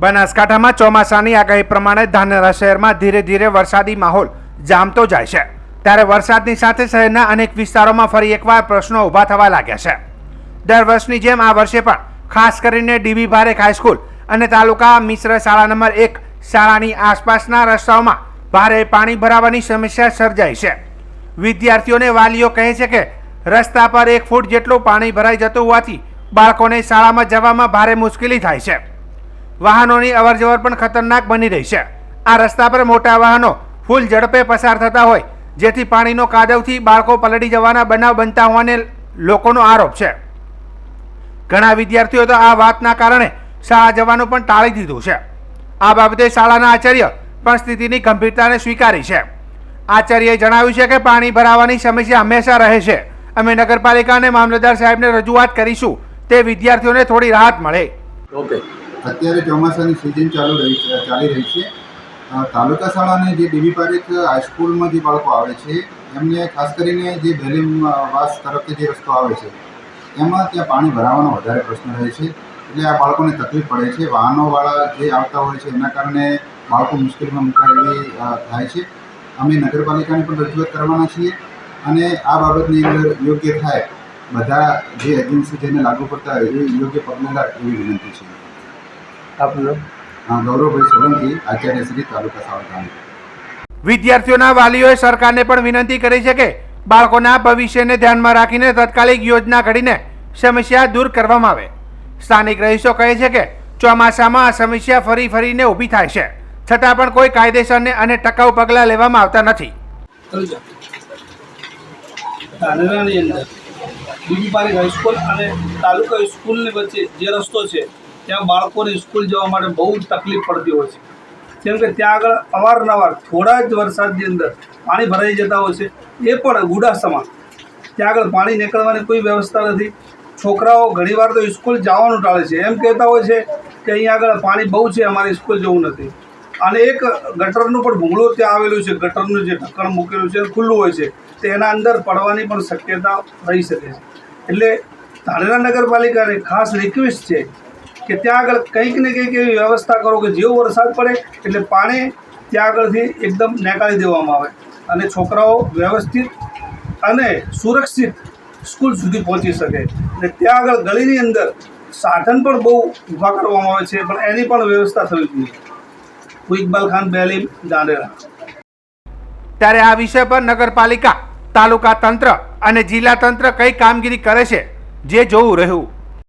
બનાસકાંઠામાં ચોમાસાની આગાહી પ્રમાણે ધાનેરા શહેરમાં ધીરે ધીરે વરસાદી માહોલ જામતો જાય છે. ત્યારે વરસાદની સાથે શહેરના અનેક વિસ્તારોમાં ફરી એકવાર પ્રશ્નો ઊભા થવા લાગ્યા છે. દર વર્ષની જેમ આ વર્ષે પણ ખાસ કરીને ડીબી ભારેક હાઈસ્કૂલ અને તાલુકા મિશ્ર શાળા નંબર એક શાળાની આસપાસના રસ્તાઓમાં ભારે પાણી ભરાવાની સમસ્યા સર્જાઈ છે. વિદ્યાર્થીઓને વાલીઓ કહે છે કે રસ્તા પર એક ફૂટ જેટલું પાણી ભરાઈ જતું હોવાથી બાળકોને શાળામાં જવામાં ભારે મુશ્કેલી થાય છે. વાહનોની અવરજવર પણ ખતરનાક બની રહી છે. આ રસ્તા પર મોટા વાહનો ફૂલ ઝડપે પસાર થતા હોય, જેથી પાણીનો કાદવથી બાળકો પલળી જવાના બનાવ બનતા હોવાને લોકોનો આરોપ છે. ઘણા વિદ્યાર્થીઓ તો આ વાતના કારણે શાળા જવાનું પણ ટાળી દીધું છે. આ બાબતે શાળાના આચાર્ય પણ સ્થિતિની ગંભીરતાને સ્વીકારી છે. આચાર્યએ જણાવ્યું છે કે પાણી ભરાવાની સમસ્યા હંમેશા રહે છે. અમે નગરપાલિકા અને મામલતદાર સાહેબને રજૂઆત કરીશું. તે વિદ્યાર્થીઓને થોડી રાહત મળે. ઓકે. અત્યારે ચોમાસાની સિઝન ચાલુ રહી ચાલી રહી છે. તાલુકા શાળાને જે દેવી પારેખ હાઈસ્કૂલમાં જે બાળકો આવે છે, એમને ખાસ કરીને જે બેલીમ વાસ તરફથી જે રસ્તો આવે છે, એમાં ત્યાં પાણી ભરાવાનો વધારે પ્રશ્ન રહે છે. એટલે આ બાળકોને તકલીફ પડે છે. વાહનોવાળા જે આવતા હોય છે, એના કારણે બાળકો મુશ્કેલીમાં મુકાય એવી થાય છે. અમે નગરપાલિકાને પણ રજૂઆત કરવાના છીએ અને આ બાબતની અંદર યોગ્ય થાય, બધા જે એજન્સી જેને લાગુ પડતા હોય એ યોગ્ય પગલાં એવી વિનંતી છે. આપનું ગૌરવભાઈ સોલંકી આચાર્ય શ્રી તાલુકા સાવધાન વિદ્યાર્થીઓના વાલીઓએ સરકારને પણ વિનંતી કરી છે કે બાળકોના ભવિષ્યને ધ્યાનમાં રાખીને તાત્કાલિક યોજના ઘડીને સમસ્યા દૂર કરવામાં આવે. સ્થાનિક રહીશો કહે છે કે ચોમાસામાં આ સમસ્યા ફરી ફરીને ઊભી થાય છે. છતાં પણ કોઈ કાયદેસરને અને ટકાઉ પગલાં લેવામાં આવતા નથી. ધાનેરાની અંદર. બીજી પારેખ હાઈસ્કૂલ અને તાલુકા સ્કૂલની વચ્ચે જે રસ્તો છે ત્યાં બાળકોને સ્કૂલ જવા માટે બહુ તકલીફ પડતી હોય છે. કેમ કે ત્યાં આગળ અવારનવાર થોડા જ વરસાદની અંદર પાણી ભરાઈ જતા હોય છે. એ પણ ગુડાસામાં ત્યાં આગળ પાણી નીકળવાની કોઈ વ્યવસ્થા નથી. છોકરાઓ ઘણીવાર તો સ્કૂલ જવાનું ટાળે છે. એમ કહેતા હોય છે કે અહીંયા આગળ પાણી બહુ છે, અમારે સ્કૂલ જવું નથી. અને એક ગટરનું પણ ભૂંગળું ત્યાં આવેલું છે. ગટરનું જે ઢક્કણ મૂકેલું છે, ખુલ્લું હોય છે. તો એના અંદર પડવાની પણ શક્યતા રહી શકે છે. એટલે ધાનેરા નગરપાલિકાને ખાસ રિક્વેસ્ટ છે કે ત્યાં આગળ કંઈક ને કંઈક એવી વ્યવસ્થા કરો કે જેવો વરસાદ પડે એટલે પાણી ત્યાં આગળથી એકદમ નેકાળી દેવામાં આવે. અને છોકરાઓ વ્યવસ્થિત અને સુરક્ષિત સ્કૂલ સુધી પહોંચી શકે. અને ત્યાં આગળ ગલીની અંદર સાધન પણ બહુ ઊભા કરવામાં આવે છે, પણ એની પણ વ્યવસ્થા થવી જોઈએ. ઇકબાલ ખાન, બેલીમ, દાંડેરા. ત્યારે આ વિષય પર નગરપાલિકા, તાલુકા તંત્ર અને જિલ્લા તંત્ર કઈ કામગીરી કરે છે, જે જોવું રહ્યું.